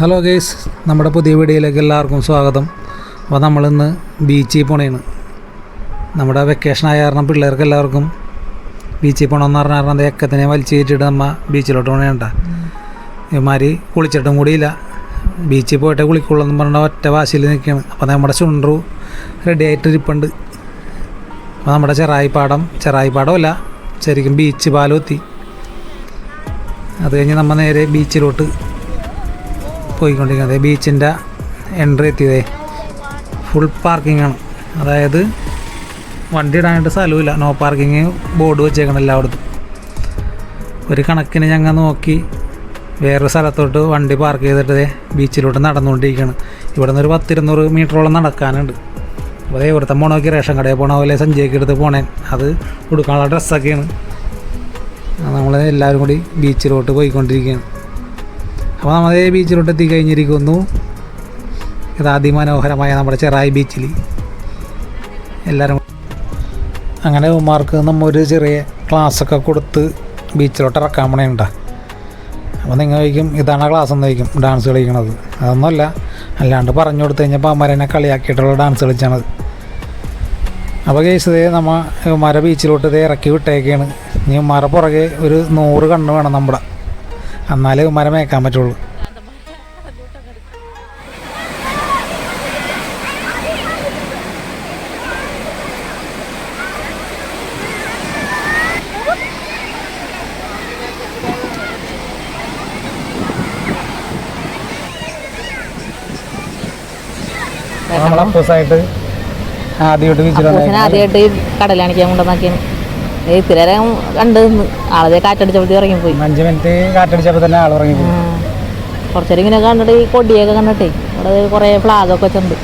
Hello guys നമ്മുടെ പുതിയ വീഡിയോയിലേക്ക് എല്ലാവർക്കും സ്വാഗതം. അപ്പോൾ നമ്മളിന്ന് ബീച്ചിൽ പോണേണ്. നമ്മുടെ വെക്കേഷൻ ആയ കാരണം പിള്ളേർക്ക് എല്ലാവർക്കും ബീച്ചിൽ പോകണമെന്ന് പറഞ്ഞ കാരണം എക്കത്തിനെ വലിച്ചു കയറ്റിയിട്ട് നമ്മ ബീച്ചിലോട്ട് പോകണേണ്ട ഇവന്മാർ കുളിച്ചിട്ടും കൂടിയില്ല ബീച്ചിൽ പോയിട്ട് കുളിക്കുള്ളൂ എന്ന് പറഞ്ഞ ഒറ്റ വാശിയിൽ നിൽക്കുകയാണ് അപ്പോൾ നമ്മുടെ ചുണ്ടു റെഡി ആയിട്ട് ഇരിപ്പുണ്ട്. അപ്പോൾ നമ്മുടെ ചെറായിപ്പാടം ചെറായിപ്പാടമല്ല ശരിക്കും ബീച്ച് പാലൂത്തി അത് കഴിഞ്ഞ് നമ്മൾ നേരെ ബീച്ചിലോട്ട് പോയിക്കൊണ്ടിരിക്കുന്നത്. ബീച്ചിന്റെ എൻട്രി എത്തിയതേ. ഫുൾ പാർക്കിംഗ് ആണ്. അതായത് വണ്ടി ഇടാനായിട്ട് സ്ഥലമില്ല നോ പാർക്കിംഗ് ബോർഡ് വെച്ചേക്കണം എല്ലായിടത്തും. ഒരു കണക്കിന് ഞങ്ങൾ നോക്കി വേറൊരു സ്ഥലത്തോട്ട് വണ്ടി പാർക്ക് ചെയ്തിട്ട് ബീച്ചിലോട്ട് നടന്നുകൊണ്ടിരിക്കുകയാണ്. ഇവിടെ നിന്ന് ഒരു പത്തിരുന്നൂറ് മീറ്ററോളം നടക്കാനുണ്ട്. അപ്പോൾ ഇവിടുത്തെ പോണോക്കി റേഷൻ കടയിൽ പോണ പോലെ സഞ്ചയൊക്കെ എടുത്ത് പോണേ. അത് കൊടുക്കാനുള്ള ഡ്രസ്സൊക്കെയാണ് നമ്മൾ എല്ലാവരും കൂടി ബീച്ചിലോട്ട് പോയിക്കൊണ്ടിരിക്കുകയാണ്. അപ്പോൾ നമ്മൾ അതേ ബീച്ചിലോട്ട് എത്തിക്കഴിഞ്ഞിരിക്കുന്നു ഇത് അതിമനോഹരമായ നമ്മുടെ ചെറായി ബീച്ചിൽ എല്ലാവരും അങ്ങനെ ഉമാർക്ക് നമ്മൾ ഒരു ചെറിയ ക്ലാസ്സൊക്കെ കൊടുത്ത് ബീച്ചിലോട്ട് ഇറക്കാൻ പണിയുണ്ട അപ്പോൾ നിങ്ങൾ ചോദിക്കും ഇതാണ് ക്ലാസ് എന്ന് ചോദിക്കും ഡാൻസ് കളിക്കണത്. അതൊന്നുമല്ല അല്ലാണ്ട് പറഞ്ഞു കൊടുത്തു കഴിഞ്ഞപ്പോൾ അമ്മരനെ കളിയാക്കിയിട്ടുള്ള ഡാൻസ് കളിച്ചാണത് അപ്പോൾ കേസ് നമ്മൾ ഉമാരെ ബീച്ചിലോട്ട് ഇത് ഇറക്കി വിട്ടേക്കാണ്. ഇനി ഉമാരെ പുറകെ ഒരു നൂറ് കണ്ണ് വേണം നമ്മുടെ. എന്നാലേ മരമേക്കാൻ മേക്കാൻ പറ്റുള്ളൂ. ആദ്യമായിട്ട് ആദ്യമായിട്ട് കടലാണിക്കാൻ കൊണ്ടുവന്നാക്കിയാണ് ഇത്തിരി നേരം കണ്ട് ആളെ ആളതെ കാറ്റടിച്ചപ്പോഴത്തേ ഇറങ്ങിപ്പോയി അഞ്ച് മിനിറ്റ് കാറ്റടിച്ചപ്പോൾ തന്നെ ആൾ ഇറങ്ങി പോയി കുറച്ചേരം ഇങ്ങനെ കണ്ടിട്ട് ഈ കൊടിയൊക്കെ കണ്ടിട്ടേ ഇവിടെ കുറേ ഫ്ലാഗൊക്കെ വെച്ചിട്ടുണ്ട്.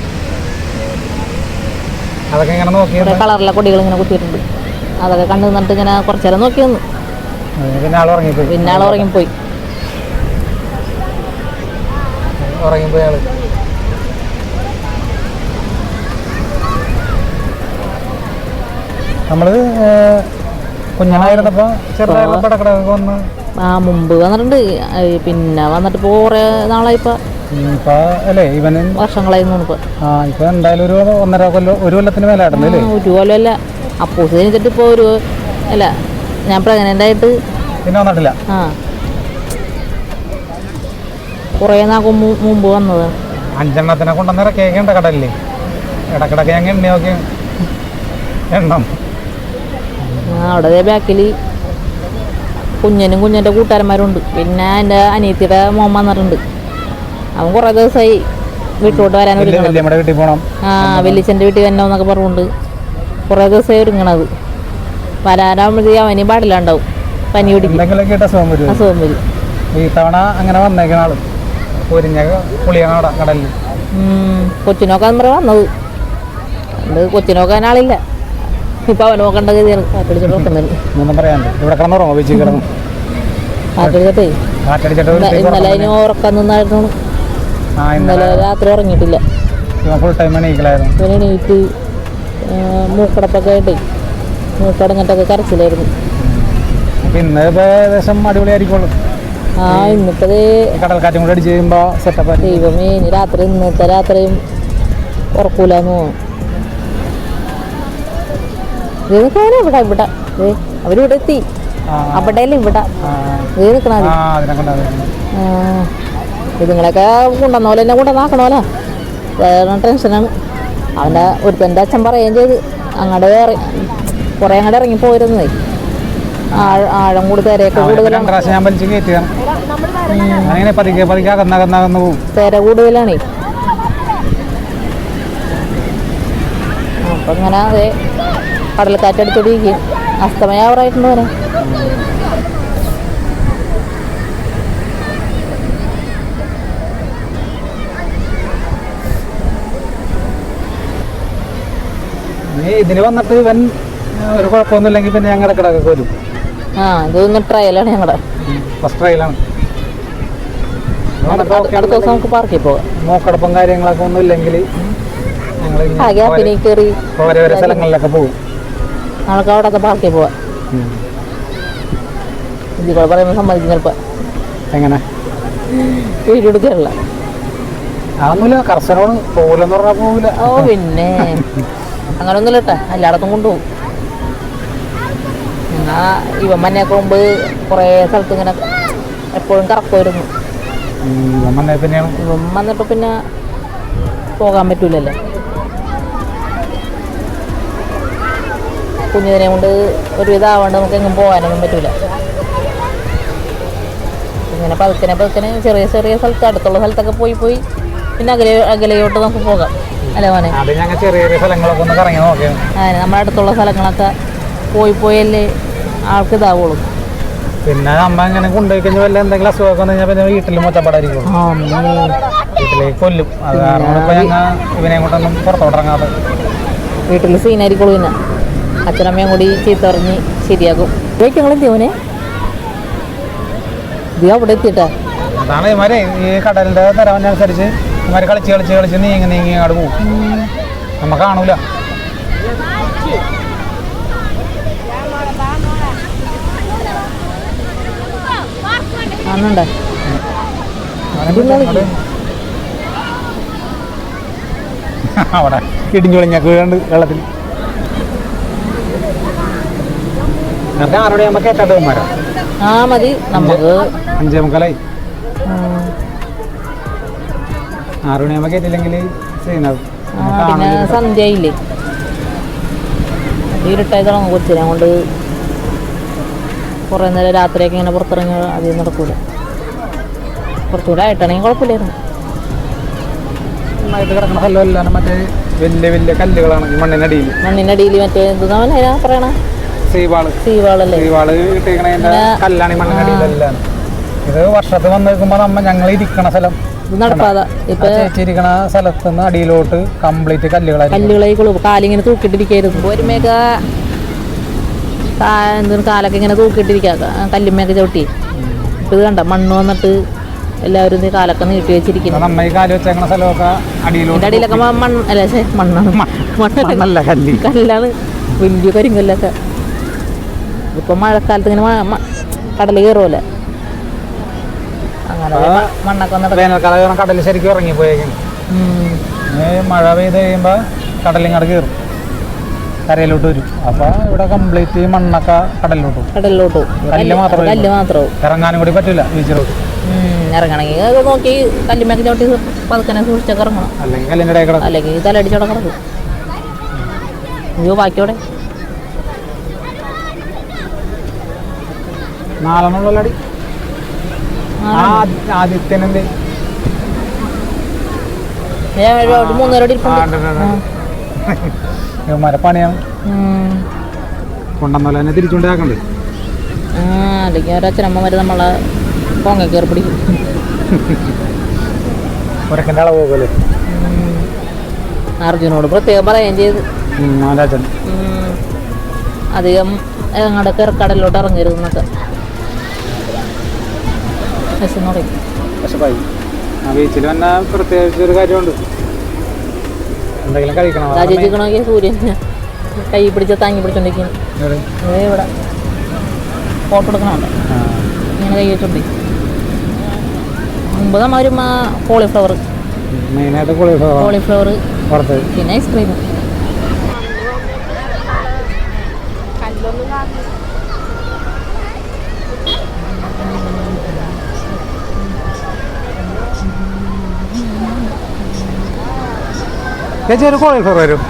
അതൊക്കെ ഇങ്ങനെ നോക്കി കളറിലെ കൊടികൾ ഇങ്ങനെ കുത്തിയിട്ടുണ്ട്. അതൊക്കെ കണ്ടു നിന്നിട്ട് ഇങ്ങനെ കുറച്ചേരം നോക്കി വന്നു പിന്നെ ആൾ ഉറങ്ങിപ്പോയി. പിന്നെ ആൾ ഇറങ്ങിപ്പോയി ഉറങ്ങിപ്പോയി ആൾ. നമ്മൾ ഏഹ്, കുഞ്ഞനായിരുന്നപ്പോ ചെറുതായിട്ട് പടക്കടൊക്കെ വന്ന് ആ മുമ്പ് വന്നിട്ടുണ്ട്. പിന്നെ വന്നിട്ട് ഇപ്പോൾ കുറേ നാളായിപ്പോ ഇപ്പൊ. അല്ലേ ഇവന്? വർഷങ്ങളായി തോന്നിപ്പോൾ ആ ഇപ്പൊ എന്തായാലും ഒരു ഒന്നര കൊല്ലം ഒരു കൊല്ലത്തിന് മേലായിട്ടുണ്ട് ഒരു കൊല്ലമല്ല. അപ്പൂസ് കഴിഞ്ഞിട്ട് ഇപ്പോൾ ഒരു അല്ല ഞാൻ പ്രഗ്നന്റ് ആയിട്ട് പിന്നെ വന്നിട്ടില്ല. ആ. കുറേ നാക്കും മുമ്പ് വന്നത്. അഞ്ചെണ്ണത്തിനെ കൊണ്ടുവന്നേരം കേക്കണ്ട കടല്ലേ. ഇടക്കിടക്ക് ഞങ്ങൾ എണ്ണി നോക്കി. എണ്ണം. അവിടെ ബാക്കിൽ കുഞ്ഞനും കുഞ്ഞന്റെ കൂട്ടുകാരന്മാരുണ്ട്. പിന്നെ എന്റെ അനിയത്തിയുടെ മോൻ വന്നിട്ടുണ്ട്. അവൻ കുറേ ദിവസമായി വീട്ടിലോട്ട് വരാൻ പോകണം ആ വലിയച്ഛന്റെ വീട്ടിൽ വരണം എന്നൊക്കെ പറഞ്ഞുകൊണ്ട് കുറേ ദിവസമായി ഒരുങ്ങണത്. വരാനാകുമ്പോഴത്തേക്ക് അവന് പാടില്ലാണ്ടാവും പനി പിടിക്കും. അസുഖം വരും. ഈ തവണ അങ്ങനെ വന്നേക്കണ ആൾ. പൊരിഞ്ഞ പുളിയാണ് അവിടെ കടലിൽ ഉം, കൊച്ചിനോക്കാൻ പറ വന്നത്. കൊച്ചിനോക്കാൻ ആളില്ല ഇപ്പം അവൻ നോക്കേണ്ട ഗതിയാണ്. കാറ്റടിച്ചിട്ട് നോക്കുന്നത് ഒന്നും പറയാണ്ട് ഇവിടെ കിടന്നുറങ്ങോ ബീച്ചിൽ കിടന്നു. കാറ്റടിച്ചിട്ടേ കാറ്റടിച്ചിട്ട് ഇന്ന- ഇന്നലെ അതിന് ഉറക്കം നിന്നായിരുന്നു. ഇന്നലെ രാത്രി ഉറങ്ങിയിട്ടില്ല. ഫുൾ ടൈം എണീക്കലായിരുന്നു. എണീറ്റ് മൂക്കടപ്പൊക്കെ ആയിട്ടേ മൂക്കടങ്ങിട്ടൊക്കെ കരച്ചിലായിരുന്നു. അപ്പൊ ഇന്ന് ഇപ്പൊ ഏകദേശം അടിപൊളിയായിരിക്കുള്ളൂ. ആ ഇന്നിപ്പത് കടൽക്കാറ്റും കൂടെ അടിച്ച് കഴിയുമ്പോ സെറ്റപ്പ് ദൈവമേ ഇനി രാത്രി ഇന്നത്തെ രാത്രിയും ഉറക്കൂലെന്ന് തോന്നുന്നു. ഇതൊക്കെ ഇവിടെ ഇവിടെ? അവരിവിടെ എത്തി അവിടെ ഇവിടെ? കൊണ്ടാണ് ഇതുങ്ങളൊക്കെ കൊണ്ടുവന്ന പോലെ തന്നെ കൊണ്ടുവന്നാക്കണമല്ലോ വേറെ ടെൻഷനാണ് അവന്റെ ഒരുത്തന്റെ അച്ഛൻ പറയുകയും ചെയ്ത്. അങ്ങോട്ട് കുറേ അങ്ങോട്ട് ഇറങ്ങി പോയിരുന്നേ ആഴ- കൂടുതൽ തിരയൊക്കെ കൂടുതലാണ്. തിര കൂടുതലാണേ. അപ്പം ഇങ്ങനെ അതെ കടൽക്കാറ്റടിച്ചോണ്ടിരിക്കും അസ്തമയാവറായിട്ടുണ്ട് വരാം ഇതിന് വന്നിട്ട് ഇവൻ ഒരു കുഴപ്പമൊന്നുമില്ലെങ്കിൽ പിന്നെ ഞങ്ങളുടെ കിടക്കൊക്കെ വരും. ആ ഇതൊന്ന് ട്രയലാണ് ഞങ്ങളുടെ ഫസ്റ്റ് ട്രയലാണ് അടുത്ത ദിവസം നമുക്ക് പാർക്കിൽ പോകാം. മൂക്കടപ്പം കാര്യങ്ങളൊക്കെ ഒന്നും ഇല്ലെങ്കിൽ ഞങ്ങൾ ഓരോ സ്ഥലങ്ങളിലൊക്കെ പോകും. നമുക്ക് അവിടെയൊക്കെ പാർക്കിൽ പോവാം. ഇതിൽ പറയുമ്പോൾ സമ്മതിക്കും ചിലപ്പോൾ എങ്ങനെ? വീഡിയോ എടുക്കാറില്ല. അതൊന്നുമില്ല കർശനമാണ് പോകില്ലെന്ന് പറഞ്ഞാൽ പോകില്ല ഓ പിന്നെ. അങ്ങനൊന്നുമില്ല കേട്ടോ എല്ലായിടത്തും കൊണ്ടുപോകും. എന്നാ ഇവൻ മന്നെയൊക്കെ മുമ്പ് കുറേ സ്ഥലത്ത് ഇങ്ങനെ എപ്പോഴും കറക്കുമായിരുന്നു. ഇവൻ വന്നപ്പോൾ പിന്നെ പോകാൻ പറ്റൂലല്ലോ. കുഞ്ഞിനെ കൊണ്ട് ഒരു ഇതാവാണ്ട് നമുക്ക് എങ്ങും പോകാനൊന്നും പറ്റൂല. ഇങ്ങനെ പതുക്കനെ പതുക്കനെ ചെറിയ ചെറിയ സ്ഥലത്ത് അടുത്തുള്ള സ്ഥലത്തൊക്കെ പോയി പോയി പിന്നെ അകലെ അകലെയോട്ട് നമുക്ക് പോകാം. അല്ലേ മോനെ? അതെ ചെറിയ ചെറിയ സ്ഥലങ്ങളൊക്കെ ഒന്ന് കറങ്ങി നോക്കിയാണ് അങ്ങനെ നമ്മുടെ അടുത്തുള്ള സ്ഥലങ്ങളൊക്കെ പോയി പോയല്ലേ ആൾക്ക് ഇതാവുള്ളൂ. പിന്നെ അമ്മ ഇങ്ങനെ കൊണ്ടുപോയി കഴിഞ്ഞാൽ വല്ല എന്തെങ്കിലും അസുഖമൊക്കെ വന്നു കഴിഞ്ഞാൽ പിന്നെ വീട്ടിൽ മൊത്തപ്പാടായിരിക്കും. വീട്ടിലേക്ക് കൊല്ലും. അത് കാരണം ഇപ്പൊ ഞങ്ങൾ ഇവനെ കൊണ്ടൊന്നും പുറത്തോട്ടിറങ്ങാതെ വീട്ടിൽ സീനായിരിക്കുള്ളൂ പിന്നെ അച്ഛനമ്മയും കൂടി ചീത്തറിഞ്ഞ് ശരിയാകും. ഇവയ്ക്ക് വെയിറ്റുകൾ എന്തിയോനെ ഇത് അവിടെ എത്തിയിട്ടാ. അതാണ് ഇമാരെ ഈ കടലിന്റെ തരവനുസരിച്ച് ഇമാര് കളിച്ച് കളിച്ച് കളിച്ച് നീങ്ങി നീങ്ങി അങ്ങോട്ട് പോകും. നമ്മ കാണൂല. ആണുണ്ടോ അവിടെ ഇടിഞ്ഞു വിളിഞ്ഞൊക്കെ വീഴുണ്ട് വെള്ളത്തിൽ നേരത്തെ ആറോടെ ആകുമ്പോൾ കേട്ടാ ഇവന്മാരാ ആ മതി. നമുക്ക് അഞ്ചേ മുക്കാലായി. ഉം, ആറു മണിയാകുമ്പോൾ കയറ്റില്ലെങ്കിൽ ചെയ്യുന്നത്? ആ, പിന്നെ സന്ധ്യയില്ലേ ഇരുട്ടായി തുടങ്ങും കൊച്ചിനെ കൊണ്ട് കുറേ നേരം രാത്രിയൊക്കെ ഇങ്ങനെ പുറത്തിറങ്ങി അധികം നടക്കൂല. കുറച്ചുകൂടെ ആയിട്ടാണെങ്കിൽ കുഴപ്പമില്ലായിരുന്നു. നന്നായിട്ട് കിടക്കുന്ന സ്ഥലമല്ല മറ്റേ വലിയ വലിയ കല്ലുകളാണ് മണ്ണിനടിയിൽ. മണ്ണിനടിയിൽ മറ്റേ എന്താ പറയണ? സീവാൾ. സീവാളല്ലേ? സീവാൾ കിട്ടിയിരിക്കണതിന്റെ കല്ലാണ് ഈ മണ്ണിനടിയിലെല്ലാം ഇത് വർഷത്ത് വന്ന് നിൽക്കുമ്പോ നമ്മ ഞങ്ങൾ ഇരിക്കണ സ്ഥലം. നടപ്പാത. ഇപ്പൊ ചേച്ചി സ്ഥലത്ത് നിന്ന് അടിയിലോട്ട് കംപ്ലീറ്റ് കല്ലുകളായിരിക്കും. കല്ലുകളായിക്കോളൂ കാലിങ്ങനെ തൂക്കിയിട്ടിരിക്കായിരുന്നു ഒരുമയൊക്കെ എന്തിനു കാലൊക്കെ ഇങ്ങനെ തൂക്കിയിട്ടിരിക്കുക കല്ലുമ്മയൊക്കെ ചവിട്ടി. ഇപ്പൊ ഇത് കണ്ട? മണ്ണ് വന്നിട്ട് എല്ലാവരും ഈ കാലൊക്കെ നീട്ടി വെച്ചിരിക്കുന്നു. ഇതിന്റെ അടിയിലൊക്കെ മണ്ണ് അല്ല മണ്ണാണ്. മണ്ണല്ല കല്ലാണ്. വലിയ കരിങ്കല്ലൊക്കെ. ഇപ്പൊ മഴക്കാലത്ത് ഇങ്ങനെ കടൽ കയറുമല്ല അങ്ങനെ മണ്ണൊക്കെ വേനൽക്കാലം കടൽ ശരിക്കും ഇറങ്ങിപ്പോയേക്കും മഴ പെയ്ത് കഴിയുമ്പോൾ കടലിങ്ങോട്ട് കയറും കരയിലോട്ട് വരും. അപ്പൊ ഇവിടെ കംപ്ലീറ്റ് മണ്ണൊക്കെ കടലിലോട്ട് കടലിലോട്ട് കല്ല് മാത്രമേ കല്ല് മാത്രമേ ഇറങ്ങാനും കൂടി പറ്റില്ല ബീച്ചിലോട്ട്. ഇറങ്ങണമെങ്കിൽ അത് നോക്കി കല്ലുമ്മയൊക്കെ ചവിട്ടി പതുക്കനെ സൂക്ഷിച്ചൊക്കെ ഇറങ്ങണം. അല്ലെങ്കിൽ അല്ലെങ്കിൽ തലടിച്ചോടെ കിടക്കും. അയ്യോ ബാക്കിയോടെ. നാലെണ്ണുള്ളടി ആ ആദിത്യനെന്ത് ഞാൻ ഒരു മൂന്നേരോട് ഇരിപ്പുണ്ട്. ഇവന്മാരെ പണിയാണ്. തന്നെ തിരിച്ചുകൊണ്ടാക്കണ്ടേ അല്ലെങ്കിൽ ഒരച്ഛനമ്മമാർ നമ്മളെ പൊങ്ങ കയറി പിടിക്കും. ഉരക്കന്റെ അളവ് പോകല്ലേ? ഉം. അർജുനോട് പ്രത്യേകം പറയുകയും ചെയ്ത്. അധികം അങ്ങോട്ട് കടലിലോട്ട് ഇറങ്ങരുതെന്നൊക്കെ. വിശന്ന് തുടങ്ങി വിശപ്പായി ആ ബീച്ചിൽ വന്ന പ്രത്യേകിച്ച് ഒരു കാര്യമുണ്ട്. എന്തെങ്കിലും കഴിക്കണം. രാജിക്കണമെങ്കിൽ സൂര്യൻ കൈ പിടിച്ച താങ്ങി പിടിച്ചോണ്ടിരിക്കുന്നു ഇവിടെ. ഫോട്ടോ എടുക്കണമല്ലോ. ഇങ്ങനെ കൈ വെച്ചോണ്ടി മുമ്പ് നമ്മ ഒരു കോളിഫ്ലവർ കോളിഫ്ലവർ കോളിഫ്ലവർ പിന്നെ ഐസ്ക്രീം. ചേച്ചി ഒരു കോളിഫ്ലവർ വരും.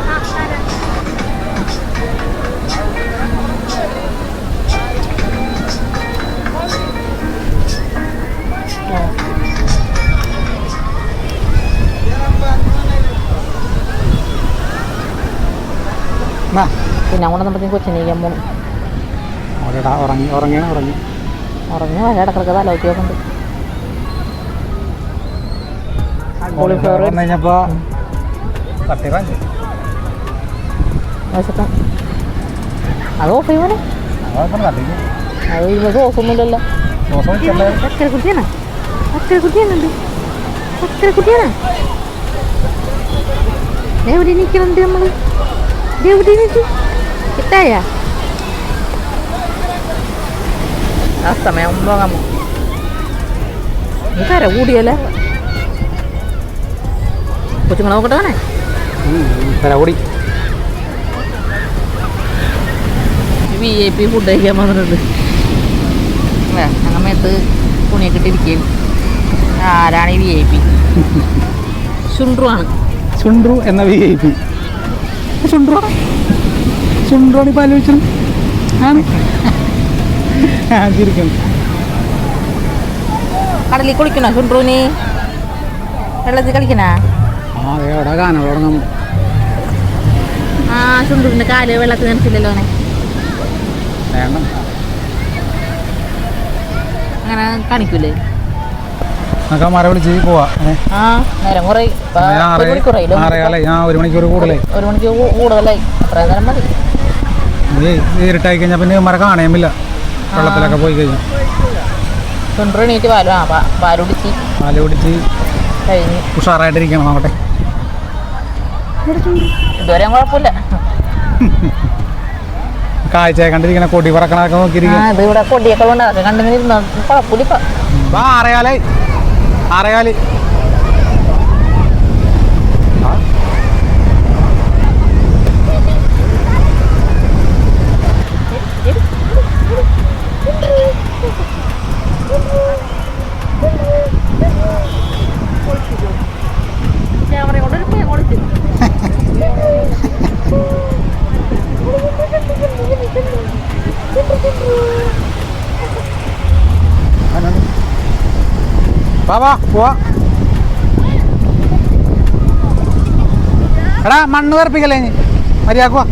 പിന്നെ അങ്ങോട്ട് നമുക്ക് കൊച്ചിനേക്കാൻ പോകണം ഉറങ്ങി ഉറങ്ങി ഉറങ്ങി. ഉറങ്ങി വഴ ഇടക്കിടക്ക് തലവെച്ച് നോക്കുന്നുണ്ട് കോളിഫ്ലവർ കഴിഞ്ഞപ്പോൾ തട്ടി റാഞ്ചി വശത്തും അത് ഓഫ് അതൊക്കെ തട്ടിക്കും അത് ദോശ വെച്ചല്ലേ ചക്കര കുട്ടിയാണ്. ചക്കര കുട്ടിയാണുണ്ട് ചക്കര കുട്ടിയാണ്. എവിടെ നിൽക്കണുണ്ട് നമ്മൾ. എവിടെ നിൽക്കി കിട്ടായ? ആ സമയം ഇത് കര കൂടിയല്ലേ? കൊച്ചുങ്ങളെ നോക്കട്ടെ തലകൂടി. വി ഐ പി ഫുഡ് കഴിക്കാൻ വന്നിട്ടുണ്ട്. അങ്ങമയത്ത് തുണിയൊക്കെ ഇട്ടിരിക്കുകയും ആരാണ് ഈ വി ഐ പി ആണ് ചുണ്ട്രു എന്ന വി ഐ പി ചുണ്ട്രു ചുണ്ട്രുവാണ്. ഇപ്പം ആലോചിച്ചത്. ആണ്. ആ ചിരിക്കുന്നു കടലിൽ കുളിക്കണോ ചുണ്ട്രുവിന്? വെള്ളത്തിൽ കളിക്കണോ? അതെ തുടങ്ങും ആ കാൽ വെള്ളത്തിൽ അങ്ങനെ കാണിക്കൂലേ? നമുക്ക് മര വിളിച്ച് പോവാ. ഒരു മണിക്കൂർ കൂടുതലായി. ഇരുട്ടായി കഴിഞ്ഞാൽ പിന്നെ മര കാണേമില്ല വെള്ളത്തിലൊക്കെ പോയി കഴിഞ്ഞു. പാലും. ആ പാലുടിച്ച് ഉഷാറായിട്ടിരിക്കണം നോക്കട്ടെ ഇതുവരെ കുഴപ്പമില്ല. കാഴ്ച കണ്ടിരിക്കണ കൊടി പറക്കണൊക്കെ നോക്കിയിരിക്കും ഇവിടെ കൊടിയൊക്കെ കൊണ്ട് ഇരുന്നോ കുഴപ്പമില്ല ഇപ്പൊ. വാ ആറേകാലായി ആറേകാൽ ക്യാമറ കൊണ്ട് ഒരു പയ്യൻ കൊടുത്ത് പോവാ എടാ മണ്ണ് വേർപ്പിക്കല്ലേ ഇനി മര്യാദയ്ക്ക് വാ.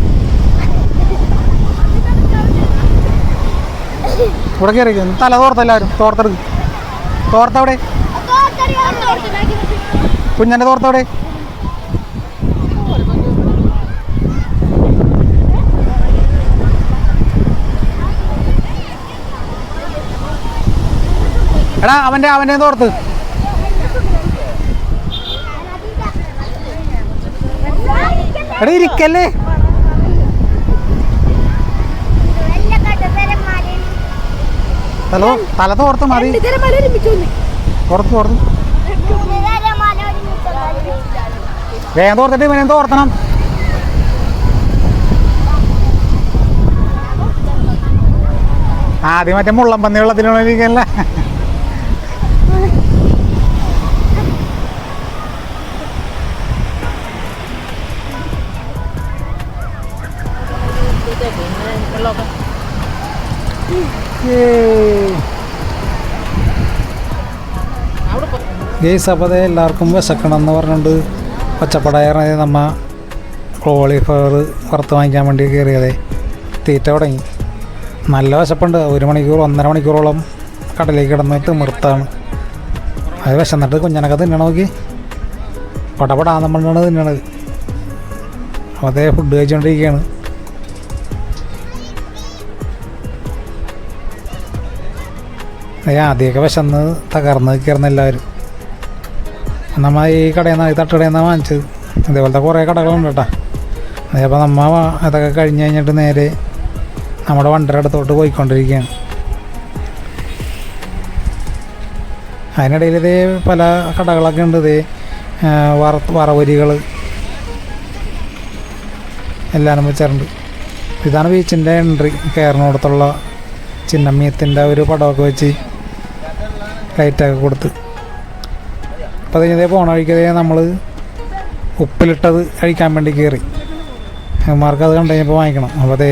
ഇവിടെ തല തല തോർത്തെല്ലാവരും തോർത്തെടുക്കും. തോർത്തവിടെ കുഞ്ഞന്റെ തോർത്തവിടെ എടാ അവന്റെ അവന്റെ തോർത്ത്. എടാ ഇരിക്കല്ലേ? ഹലോ തല തോർത്ത് മതി പുറത്ത് തോർത്ത് വേഗം തോർത്തിട്ട് ഇവനെ തോർത്തണം ആദ്യം മറ്റേ മുള്ളം പന്നി വെള്ളത്തിനുള്ളിരിക്കല്ല പോ അപ്പോൾ എല്ലാവർക്കും വിശക്കണം എന്ന് പറഞ്ഞുകൊണ്ട് പച്ചപ്പടായ നമ്മ കോളിഫ്ലവർ വറുത്ത് വാങ്ങിക്കാൻ വേണ്ടി കയറിയതേ. തീറ്റ തുടങ്ങി. നല്ല വിശപ്പുണ്ട്. ഒരു മണിക്കൂർ ഒന്നര മണിക്കൂറോളം കടലേക്ക് കിടന്ന് തിമിർത്താണ് അത് വിശന്നിട്ട് കുഞ്ഞനൊക്കെ തിന്നണ നോക്കി. പടപടാ പറഞ്ഞാണ് തിന്നണത് അതേ ഫുഡ് കഴിച്ചുകൊണ്ടിരിക്കുകയാണ് ആദ്യമൊക്കെ വിശന്ന് തകർന്ന് കയറുന്ന എല്ലാവരും. നമ്മ ഈ കടയിൽ നിന്ന് ഈ തട്ടുകടയിൽ നിന്നാണ് വാങ്ങിച്ചത്. ഇതേപോലത്തെ കുറേ കടകളുണ്ട് കേട്ടോ അതേപോലെ നമ്മ അതൊക്കെ കഴിഞ്ഞ് കഴിഞ്ഞിട്ട് നേരെ നമ്മുടെ വണ്ടിയുടെ അടുത്തോട്ട് പോയിക്കൊണ്ടിരിക്കുകയാണ്. അതിനിടയിൽ ഇതേ പല കടകളൊക്കെ ഉണ്ട്. ഇതേ വറ വറവരികൾ എല്ലാവരും വെച്ചിട്ടുണ്ട് ഇതാണ് ബീച്ചിന്റെ എൻട്രി. കയറിനോടത്തുള്ള ചിന്നമ്മീത്തിന്റെ ഒരു പടമൊക്കെ വെച്ച് ലൈറ്റൊക്കെ കൊടുത്ത്. അപ്പോൾ ഇതേ പോണ വഴിക്കതേ നമ്മൾ ഉപ്പിലിട്ടത് കഴിക്കാൻ വേണ്ടി കയറി മാർക്ക് അത് കണ്ടു കഴിഞ്ഞപ്പോൾ വാങ്ങിക്കണം. അപ്പോൾ അതേ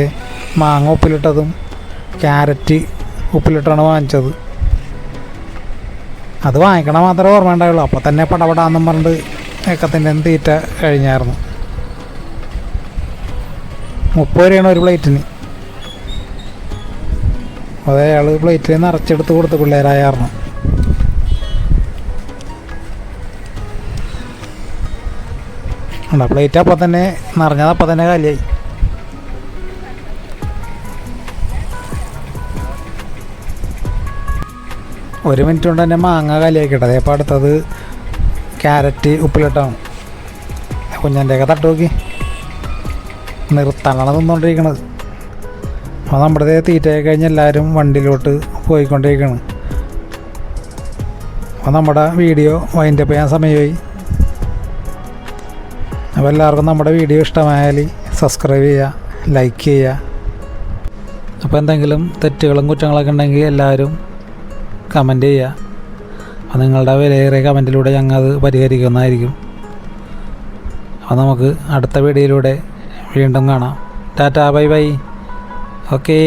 മാങ്ങ ഉപ്പിലിട്ടതും ക്യാരറ്റ് ഉപ്പിലിട്ടാണ് വാങ്ങിച്ചത്. അത് വാങ്ങിക്കണ മാത്രമേ ഓർമ്മ ഉണ്ടായുള്ളൂ. അപ്പോൾ തന്നെ പടപടാന്നും പറഞ്ഞിട്ട് ഏക്കത്തിന്റെ തീറ്റ കഴിഞ്ഞായിരുന്നു. മുപ്പത് രൂപയാണ് ഒരു പ്ലേറ്റിന്. അതേ അയാൾ പ്ലേറ്റിൽ അരച്ചെടുത്ത് കൊടുത്ത് പിള്ളേരായിരുന്നു ഉണ്ടോ? പ്ലേറ്റ് അപ്പം തന്നെ നിറഞ്ഞത് അപ്പം തന്നെ കാലിയായി. ഒരു മിനിറ്റ് കൊണ്ട് തന്നെ മാങ്ങ കാലിയാക്കിട്ടെ അതേപ്പോൾ അടുത്തത് ക്യാരറ്റ് ഉപ്പിലിട്ടാണ് കുഞ്ഞന്റെയൊക്കെ തട്ട് നോക്കി. നിർത്താനാണ് തിന്നുകൊണ്ടിരിക്കണത് അപ്പോൾ നമ്മുടെ തീറ്റയായി കഴിഞ്ഞ് എല്ലാവരും വണ്ടിയിലോട്ട് പോയിക്കൊണ്ടിരിക്കുകയാണ് അപ്പോൾ നമ്മുടെ വീഡിയോ വൈൻഡപ്പ് ചെയ്യാൻ സമയമായി. അപ്പോൾ എല്ലാവർക്കും നമ്മുടെ വീഡിയോ ഇഷ്ടമായാൽ സബ്സ്ക്രൈബ് ചെയ്യുക ലൈക്ക് ചെയ്യുക. അപ്പോൾ എന്തെങ്കിലും തെറ്റുകളും കുറ്റങ്ങളൊക്കെ ഉണ്ടെങ്കിൽ എല്ലാവരും കമന്റ് ചെയ്യുക. അപ്പോൾ നിങ്ങളുടെ വിലയേറിയ കമന്റിലൂടെ ഞങ്ങൾ അത് പരിഹരിക്കുന്നതായിരിക്കും. അപ്പോൾ നമുക്ക് അടുത്ത വീഡിയോയിലൂടെ വീണ്ടും കാണാം. Tata bye bye. ഓക്കേ